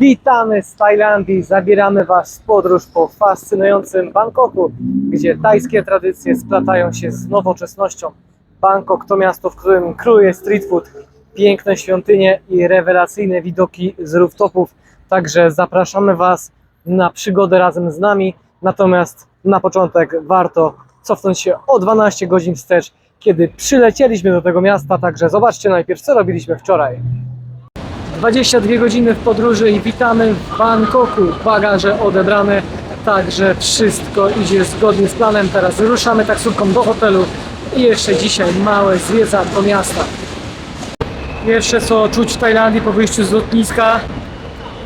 Witamy z Tajlandii, zabieramy Was w podróż po fascynującym Bangkoku, gdzie tajskie tradycje splatają się z nowoczesnością. Bangkok to miasto, w którym króluje street food, piękne świątynie i rewelacyjne widoki z rooftopów. Także zapraszamy Was na przygodę razem z nami. Natomiast na początek warto cofnąć się o 12 godzin wstecz, kiedy przylecieliśmy do tego miasta. Także zobaczcie najpierw, co robiliśmy wczoraj. 22 godziny w podróży i witamy w Bangkoku. Bagaże odebrane, także wszystko idzie zgodnie z planem. Teraz ruszamy taksówką do hotelu i jeszcze dzisiaj małe zwiedzanko miasta. Pierwsze co czuć w Tajlandii po wyjściu z lotniska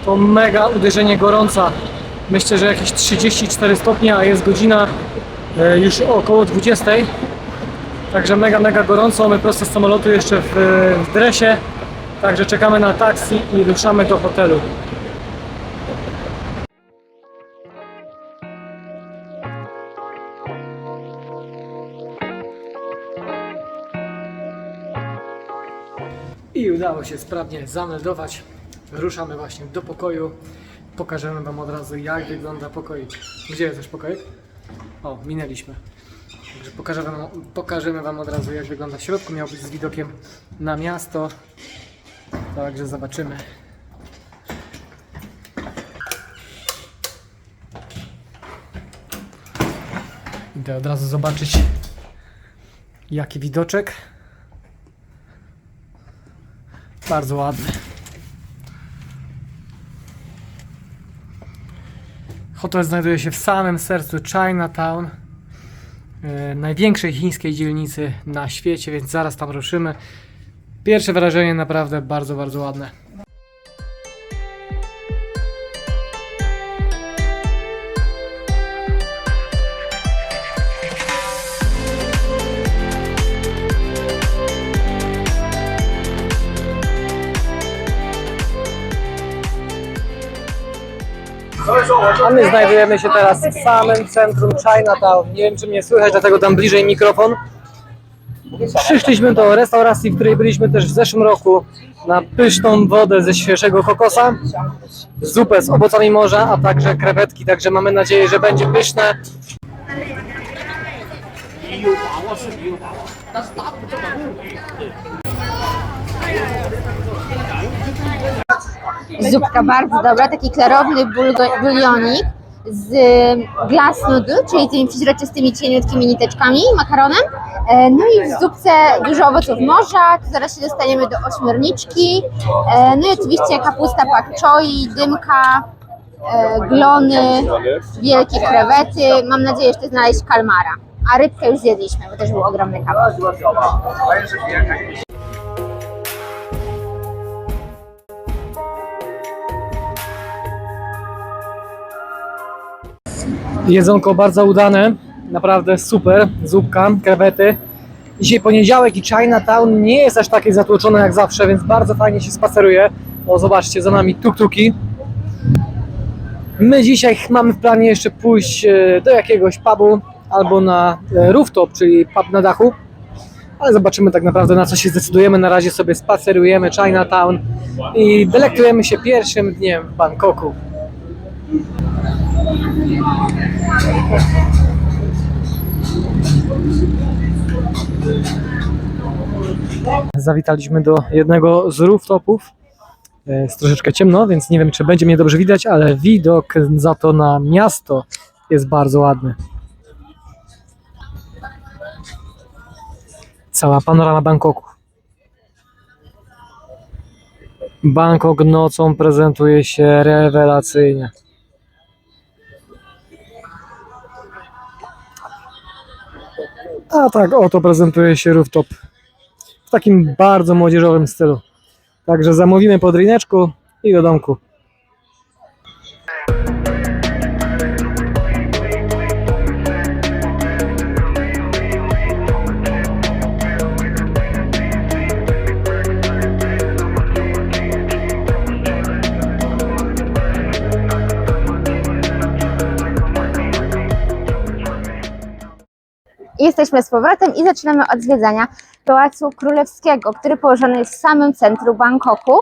to mega uderzenie gorąca. Myślę, że jakieś 34 stopnie, a jest godzina e, już około 20. Także mega, mega gorąco. My prosto z samolotu jeszcze w, w dresie. Także czekamy na taksi i ruszamy do hotelu. I udało się sprawnie zameldować. Ruszamy właśnie do pokoju. Pokażemy Wam od razu, jak wygląda pokoik. Gdzie jest nasz pokoik? O, minęliśmy. Także pokażemy pokażemy Wam od razu, jak wygląda w środku. Miał być z widokiem na miasto. Także zobaczymy. Idę od razu zobaczyć, jaki widoczek. Bardzo ładny. Hotel znajduje się w samym sercu Chinatown, e, największej chińskiej dzielnicy na świecie, więc zaraz tam ruszymy. Pierwsze wrażenie naprawdę bardzo, bardzo ładne. A my znajdujemy się teraz w samym centrum Chinatown. Nie wiem, czy mnie słychać, dlatego dam bliżej mikrofon. Przyszliśmy do restauracji, w której byliśmy też w zeszłym roku na pyszną wodę ze świeżego kokosa, zupę z owocami morza, a także krewetki, także mamy nadzieję, że będzie pyszne. Zupka bardzo dobra, taki klarowny bulionik z glass noodle, czyli tymi przeźroczystymi cieniutkimi niteczkami, makaronem. E, No i w zupce dużo owoców morza, tu zaraz się dostaniemy do ośmiorniczki. E, No i oczywiście kapusta pak choi, dymka, e, glony, wielkie krewety. Mam nadzieję jeszcze znaleźć kalmara. A rybkę już zjedliśmy, bo też był ogromny kawał. Jedzonko bardzo udane, naprawdę super, zupka, krewety. Dzisiaj poniedziałek i Chinatown nie jest aż takie zatłoczone jak zawsze, więc bardzo fajnie się spaceruje. O, zobaczcie, za nami tuk-tuki. My dzisiaj mamy w planie jeszcze pójść e, do jakiegoś pubu albo na e, rooftop, czyli pub na dachu. Ale zobaczymy tak naprawdę na co się zdecydujemy. Na razie sobie spacerujemy Chinatown i delektujemy się pierwszym dniem w Bangkoku. Zawitaliśmy do jednego z rooftopów. E, Jest troszeczkę ciemno, więc nie wiem, czy będzie mnie dobrze widać, ale widok za to na miasto jest bardzo ładny. Cała panorama Bangkoku. Bangkok nocą prezentuje się rewelacyjnie. A tak, oto prezentuje się rooftop w takim bardzo młodzieżowym stylu. Także zamówimy po drineczku i do domku. Jesteśmy z powrotem i zaczynamy od zwiedzania Pałacu Królewskiego, który położony jest w samym centrum Bangkoku.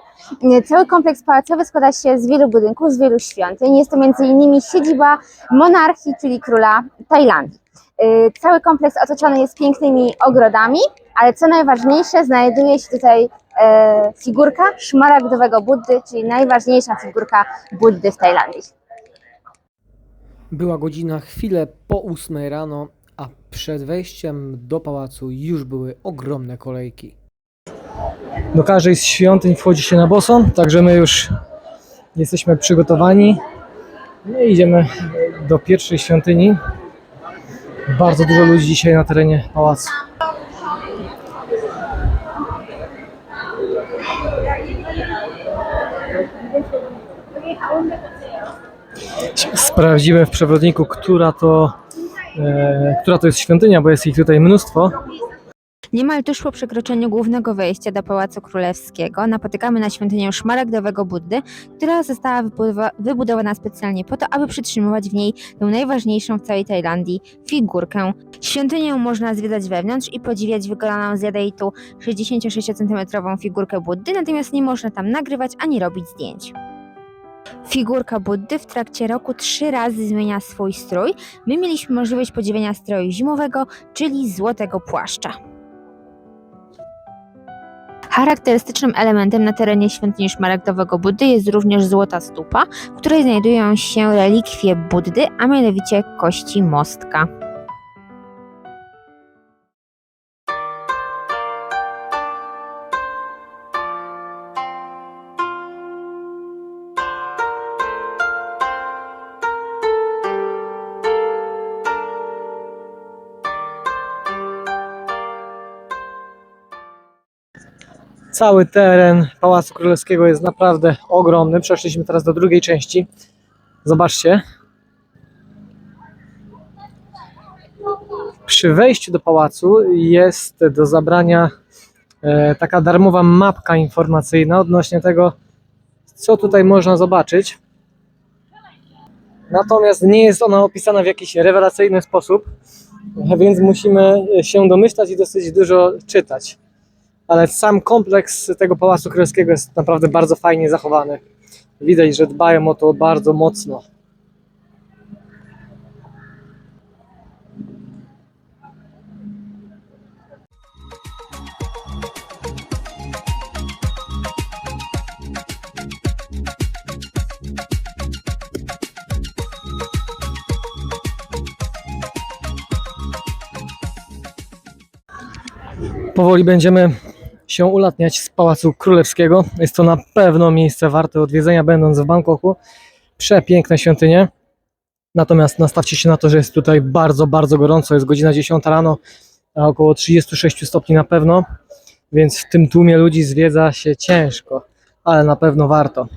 Cały kompleks pałacowy składa się z wielu budynków, z wielu świątyń. Jest to m.in. siedziba monarchii, czyli króla Tajlandii. Y, Cały kompleks otoczony jest pięknymi ogrodami, ale co najważniejsze, znajduje się tutaj e, figurka szmaragdowego Buddy, czyli najważniejsza figurka Buddy w Tajlandii. Była godzina chwilę po 8 rano, a przed wejściem do pałacu już były ogromne kolejki. Do każdej z świątyń wchodzi się na boso, także my już jesteśmy przygotowani. No i idziemy do pierwszej świątyni. Bardzo dużo ludzi dzisiaj na terenie pałacu. Sprawdzimy w przewodniku, która to, która to jest świątynia, bo jest ich tutaj mnóstwo. Niemal tuż po przekroczeniu głównego wejścia do Pałacu Królewskiego napotykamy na świątynię szmaragdowego Buddy, która została wybudowa- wybudowana specjalnie po to, aby przytrzymywać w niej tę najważniejszą w całej Tajlandii figurkę. Świątynię można zwiedzać wewnątrz i podziwiać wykonaną z jadeitu 66 cm figurkę Buddy, natomiast nie można tam nagrywać ani robić zdjęć. Figurka Buddy w trakcie roku trzy razy zmienia swój strój. My mieliśmy możliwość podziwiania stroju zimowego, czyli złotego płaszcza. Charakterystycznym elementem na terenie świątyni szmaragdowego Buddy jest również złota stupa, w której znajdują się relikwie Buddy, a mianowicie kości mostka. Cały teren Pałacu Królewskiego jest naprawdę ogromny. Przeszliśmy teraz do drugiej części. Zobaczcie. Przy wejściu do pałacu jest do zabrania e, taka darmowa mapka informacyjna odnośnie tego, co tutaj można zobaczyć. Natomiast nie jest ona opisana w jakiś rewelacyjny sposób, więc musimy się domyślać i dosyć dużo czytać ale sam kompleks tego Pałacu Królewskiego jest naprawdę bardzo fajnie zachowany. Widać, że dbają o to bardzo mocno. Powoli będziemy się ulatniać z Pałacu Królewskiego. Jest to na pewno miejsce warte odwiedzenia, będąc w Bangkoku. Przepiękne świątynie. Natomiast nastawcie się na to, że jest tutaj bardzo, bardzo gorąco. Jest godzina 10 rano, a około 36 stopni na pewno. Więc w tym tłumie ludzi zwiedza się ciężko, ale na pewno warto.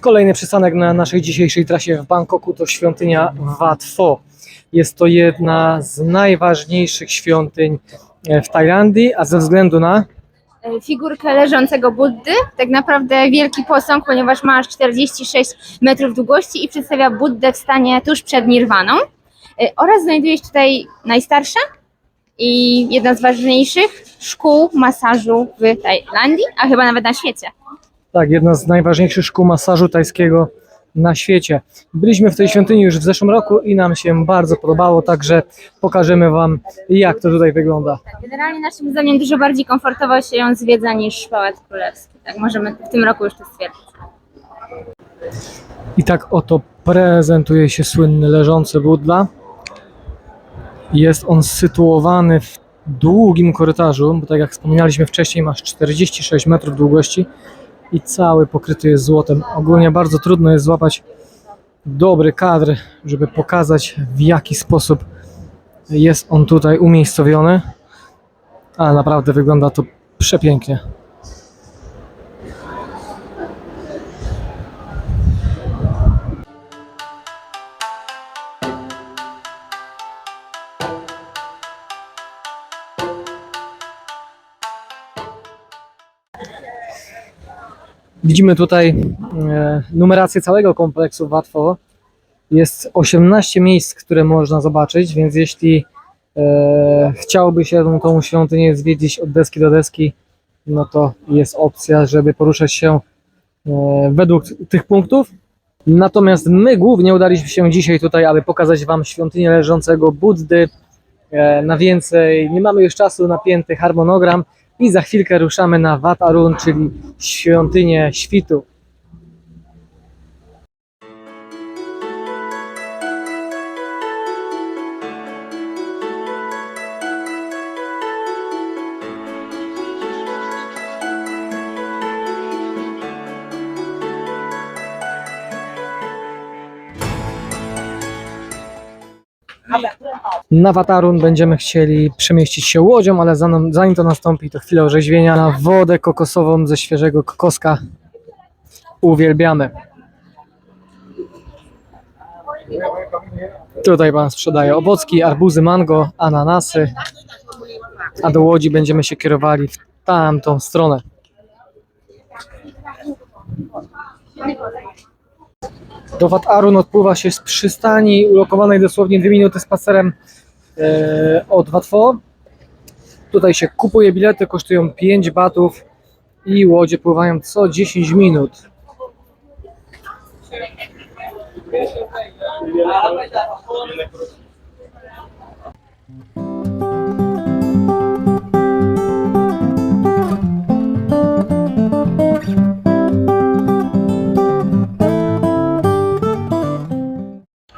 Kolejny przystanek na naszej dzisiejszej trasie w Bangkoku to świątynia Wat Pho. Jest to jedna z najważniejszych świątyń e, w Tajlandii, a ze względu na figurkę leżącego Buddy, tak naprawdę wielki posąg, ponieważ ma aż 46 metrów długości i przedstawia Buddę w stanie tuż przed Nirwaną. E, Oraz znajduje się tutaj najstarsza i jedna z ważniejszych szkół masażu w Tajlandii, a chyba nawet na świecie. Tak, jedna z najważniejszych szkół masażu tajskiego na świecie. Byliśmy w tej świątyni już w zeszłym roku i nam się bardzo podobało, także pokażemy Wam, jak to tutaj wygląda. Generalnie naszym zdaniem dużo bardziej komfortowo się ją zwiedza niż Pałac Królewski. Tak możemy w tym roku już to stwierdzić. I tak oto prezentuje się słynny leżący Buddha. Jest on sytuowany w długim korytarzu, bo tak jak wspomnieliśmy wcześniej, masz 46 metrów długości i cały pokryty jest złotem. Ogólnie bardzo trudno jest złapać dobry kadr, żeby pokazać w jaki sposób jest on tutaj umiejscowiony, ale naprawdę wygląda to przepięknie. Widzimy tutaj e, numerację całego kompleksu Watfo. Jest 18 miejsc, które można zobaczyć, więc jeśli e, chciałoby się tą świątynię zwiedzić od deski do deski, no to jest opcja, żeby poruszać się e, według tych punktów. Natomiast my głównie udaliśmy się dzisiaj tutaj, aby pokazać Wam świątynię leżącego Buddy. Na więcej nie mamy już czasu, napięty harmonogram i za chwilkę ruszamy na Wat Arun, czyli świątynię świtu. Na Watarun będziemy chcieli przemieścić się łodzią, ale zanim, to nastąpi, to chwilę orzeźwienia na wodę kokosową ze świeżego kokoska. Uwielbiamy. Tutaj pan sprzedaje owocki, arbuzy, mango, ananasy, a do łodzi będziemy się kierowali w tamtą stronę. Do Wat Arun odpływa się z przystani ulokowanej dosłownie dwie minuty spacerem e, od Watfo. Tutaj się kupuje bilety, kosztują 5 batów i łodzie pływają co 10 minut.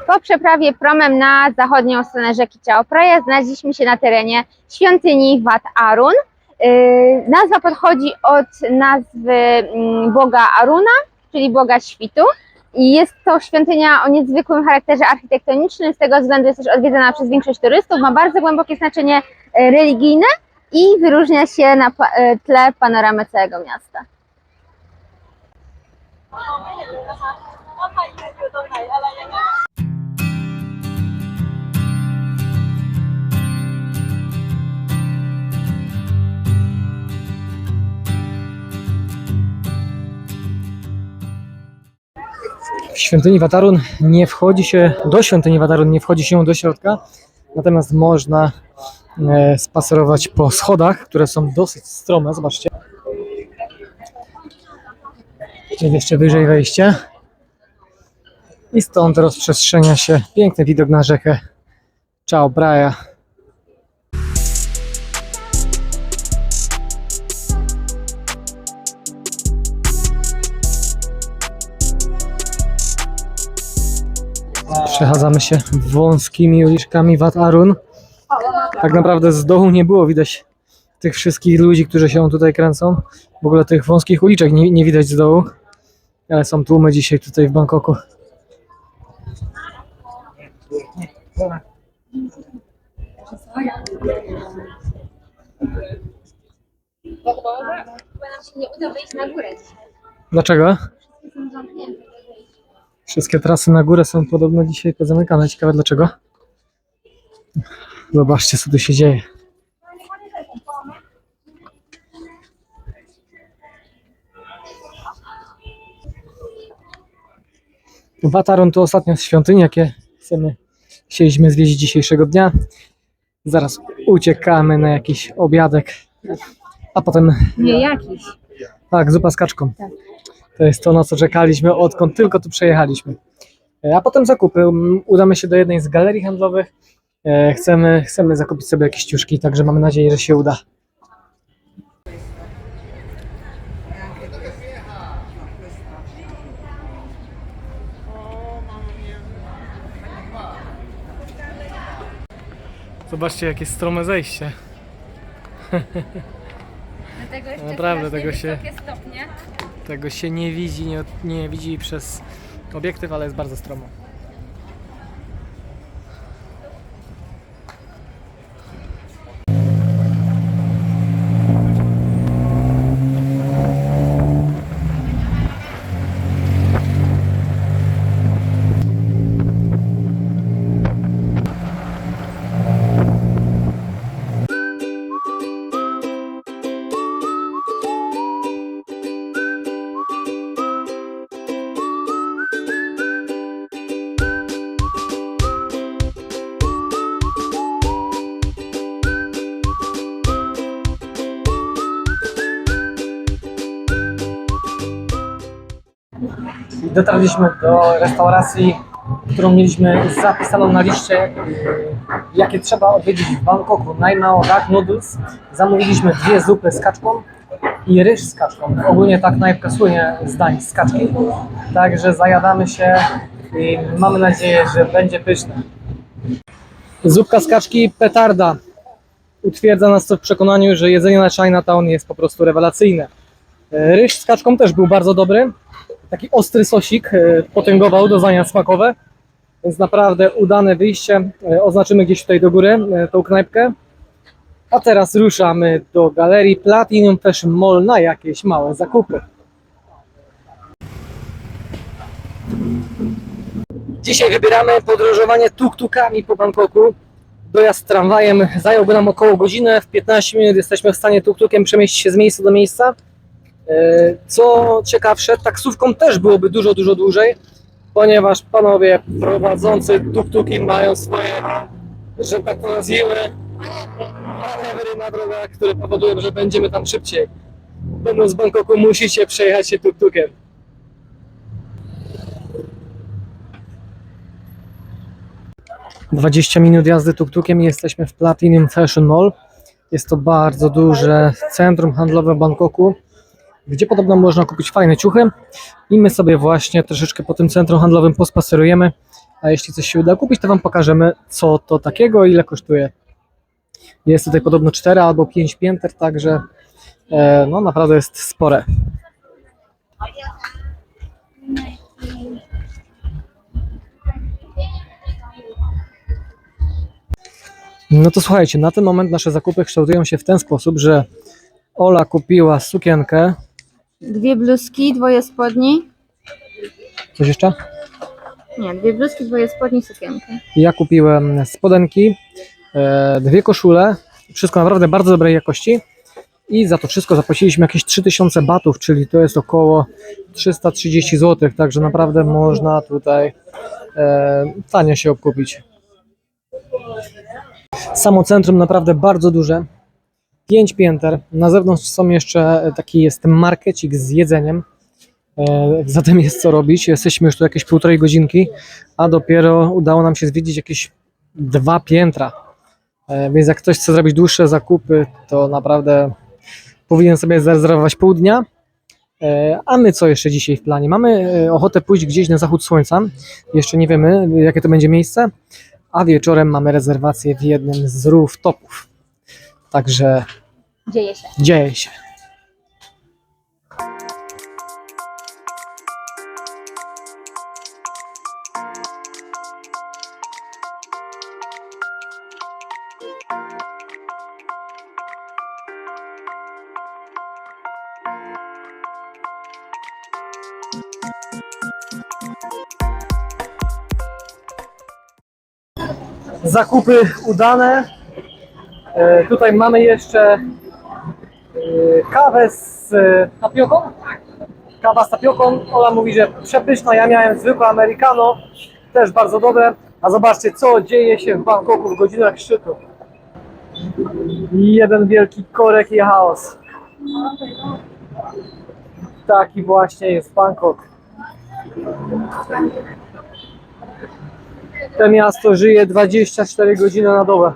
Po przeprawie promem na zachodnią stronę rzeki Chao Phraya znaleźliśmy się na terenie świątyni Wat Arun. Yy, Nazwa podchodzi od nazwy mm, boga Aruna, czyli boga świtu. I jest to świątynia o niezwykłym charakterze architektonicznym, z tego względu jest też odwiedzana przez większość turystów, ma bardzo głębokie znaczenie e, religijne i wyróżnia się na e, tle panoramy całego miasta. W świątyni Watarun nie wchodzi się, do świątyni Watarun nie wchodzi się do środka, natomiast można e, spacerować po schodach, które są dosyć strome, zobaczcie. Jest jeszcze wyżej wejście. I stąd rozprzestrzenia się piękny widok na rzekę Chao Phraya. Przechadzamy się wąskimi uliczkami Wat Arun. Tak naprawdę z dołu nie było widać tych wszystkich ludzi, którzy się tutaj kręcą. W ogóle tych wąskich uliczek nie, nie widać z dołu. Ale są tłumy dzisiaj tutaj w Bangkoku. Górę Dlaczego? Trasy na górę są podobno dzisiaj pozamykane. Ciekawe dlaczego. Zobaczcie, co tu się dzieje. Wataron to ostatnia świątynia, jakie chcemy, chcieliśmy zwiedzić dzisiejszego dnia. Zaraz uciekamy na jakiś obiadek, a potem Nie jakiś. tak, zupa z kaczką. Tak. To jest to, na co czekaliśmy, odkąd tylko tu przejechaliśmy. E, A potem zakupy. Udamy się do jednej z galerii handlowych. E, Chcemy, chcemy zakupić sobie jakieś ciuszki, także mamy nadzieję, że się uda. Zobaczcie, jakie strome zejście. Dlatego jeszcze Naprawdę, tego się- stopnie. Tego się nie widzi, nie, nie widzi przez obiektyw, ale jest bardzo stromo. Dotarliśmy do restauracji, którą mieliśmy zapisaną na liście, y, jakie trzeba odwiedzić w Bangkoku. Najmało tak, noodles. Zamówiliśmy dwie zupy z kaczką i ryż z kaczką. Ogólnie tak knajpka słynie z z kaczki. Także zajadamy się i mamy nadzieję, że będzie pyszne. Zupka z kaczki petarda. Utwierdza nas to w przekonaniu, że jedzenie na Chinatown jest po prostu rewelacyjne. E, Ryż z kaczką też był bardzo dobry. Taki ostry sosik e, potęgował doznania smakowe. Więc naprawdę udane wyjście. E, Oznaczymy gdzieś tutaj do góry e, tą knajpkę. A teraz ruszamy do galerii Platinum Fashion Mall na jakieś małe zakupy. Dzisiaj wybieramy podróżowanie tuk-tukami po Bangkoku. Dojazd tramwajem zająłby nam około godzinę. W 15 minut jesteśmy w stanie tuk-tukiem przemieścić się z miejsca do miejsca. E, Co ciekawsze, taksówką też byłoby dużo, dużo dłużej, ponieważ panowie prowadzący tuk-tuki mają swoje, że tak to nazwijmy, manewry na drogach, które powodują, że będziemy tam szybciej. Będąc w Bangkoku musicie przejechać się tuk-tukiem. Dwadzieścia minut jazdy tuk-tukiem i jesteśmy w Platinum Fashion Mall. Jest to bardzo duże centrum handlowe w Bangkoku, gdzie podobno można kupić fajne ciuchy i my sobie właśnie troszeczkę po tym centrum handlowym pospacerujemy, a jeśli coś się uda kupić, to Wam pokażemy co to takiego, ile kosztuje. Jest tutaj podobno 4 albo 5 pięter, także e, no naprawdę jest spore. No to słuchajcie, na ten moment nasze zakupy kształtują się w ten sposób, że Ola kupiła sukienkę. Dwie bluzki, dwoje spodni. Coś jeszcze? Nie, dwie bluzki, dwoje spodni, sukienkę. Ja kupiłem spodenki, e, dwie koszule, wszystko naprawdę bardzo dobrej jakości i za to wszystko zapłaciliśmy jakieś 3000 batów, czyli to jest około 330 zł, także naprawdę można tutaj e, tanio się obkupić. Samo centrum naprawdę bardzo duże, 5 pięter, na zewnątrz są jeszcze taki jest markecik z jedzeniem, e, zatem jest co robić, jesteśmy już tu jakieś półtorej godzinki, a dopiero udało nam się zwiedzić jakieś dwa piętra. E, Więc jak ktoś chce zrobić dłuższe zakupy, to naprawdę powinien sobie zarezerwować pół dnia. E, A my co jeszcze dzisiaj w planie? Mamy e, ochotę pójść gdzieś na zachód słońca. Jeszcze nie wiemy, jakie to będzie miejsce. A wieczorem mamy rezerwację w jednym z rooftopów. Także Dzieje się. dzieje się. Zakupy udane. E, Tutaj mamy jeszcze e, kawę z e, tapioką. Kawa z tapioką. Ola mówi, że przepyszna. Ja miałem zwykłe americano, też bardzo dobre. A zobaczcie, co dzieje się w Bangkoku w godzinach szczytu. Jeden wielki korek i chaos. Taki właśnie jest Bangkok. To miasto żyje 24 godziny na dobę.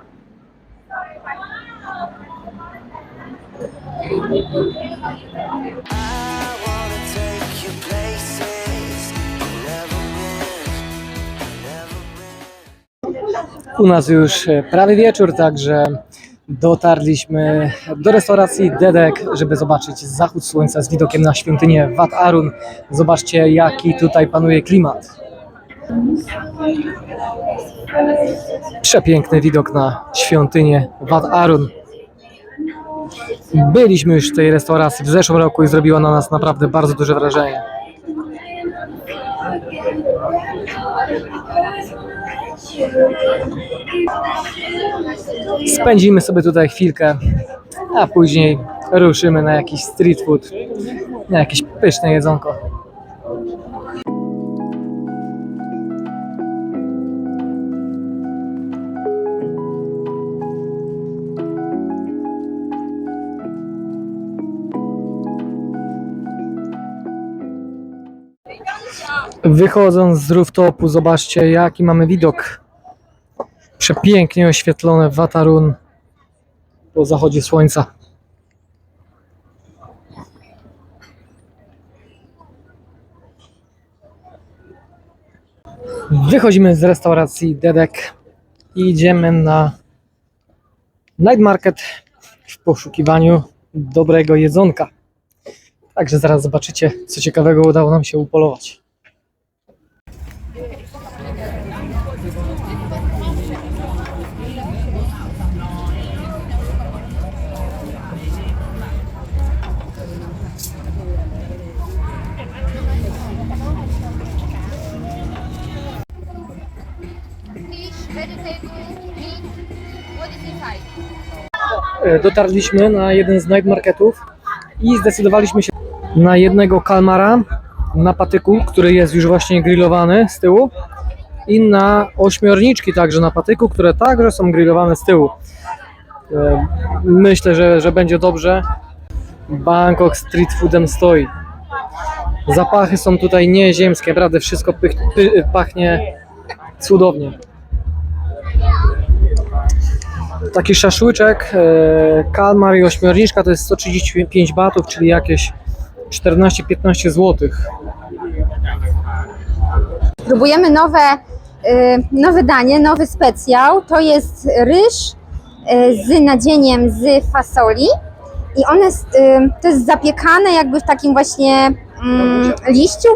U nas już e, prawie wieczór, także dotarliśmy do restauracji Dedek, żeby zobaczyć zachód słońca z widokiem na świątynię Wat Arun. Zobaczcie, jaki tutaj panuje klimat. Przepiękny widok na świątynię Wat Arun. Byliśmy już w tej restauracji w zeszłym roku i zrobiła na nas naprawdę bardzo duże wrażenie. Spędzimy sobie tutaj chwilkę, a później ruszymy na jakiś street food, na jakieś pyszne jedzonko. Wychodząc z rooftopu, zobaczcie jaki mamy widok. Przepięknie oświetlone Watarun po zachodzie słońca. Wychodzimy z restauracji Dedek i idziemy na night market w poszukiwaniu dobrego jedzonka. Także zaraz zobaczycie, co ciekawego udało nam się upolować. Dotarliśmy na jeden z night marketów i zdecydowaliśmy się na jednego kalmara na patyku, który jest już właśnie grillowany z tyłu i na ośmiorniczki także na patyku, które także są grillowane z tyłu. E, Myślę, że, że będzie dobrze. Bangkok street foodem stoi. Zapachy są tutaj nieziemskie, naprawdę wszystko pachnie cudownie. Taki szaszłyczek, e, kalmar i ośmiorniczka to jest 135 batów, czyli jakieś 14-15 zł. Próbujemy nowe, y, nowe danie, nowy specjał. To jest ryż y, z nadzieniem z fasoli. I one, to jest zapiekane jakby w takim właśnie mm, liściu,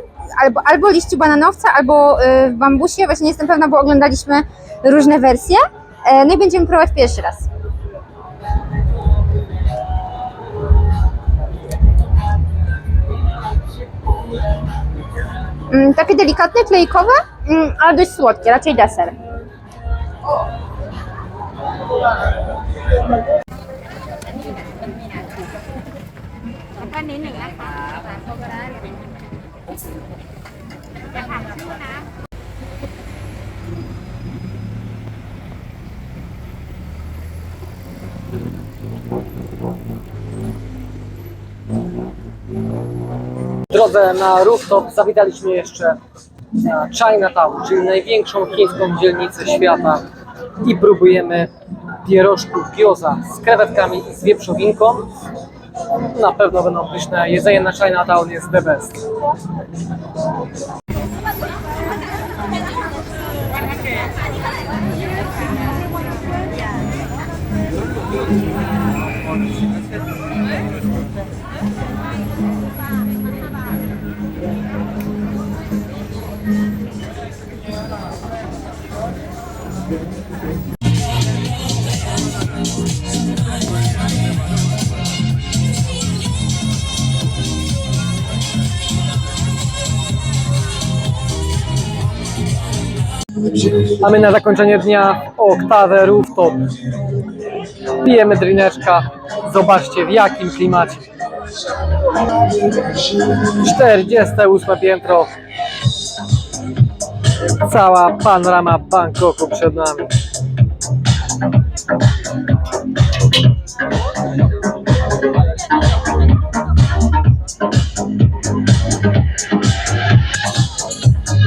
albo, albo liściu bananowca, albo w bambusie. Właśnie nie jestem pewna, bo oglądaliśmy różne wersje. E, No i będziemy próbować pierwszy raz. Mm, takie delikatne, klejkowe, mm, ale dość słodkie, raczej deser. W drodze na rooftop zawitaliśmy jeszcze na Chinatown, czyli największą chińską dzielnicę świata i próbujemy pierożków gyoza z krewetkami i z wieprzowinką. Na pewno będą pyszne. Jedzenie na Chinatown jest the best. A my na zakończenie dnia oktawę rooftop. Pijemy drineczka. Zobaczcie w jakim klimacie. 48 piętro. Cała panorama Bangkoku przed nami.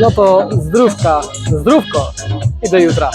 No to zdrówka, zdrówko i do jutra.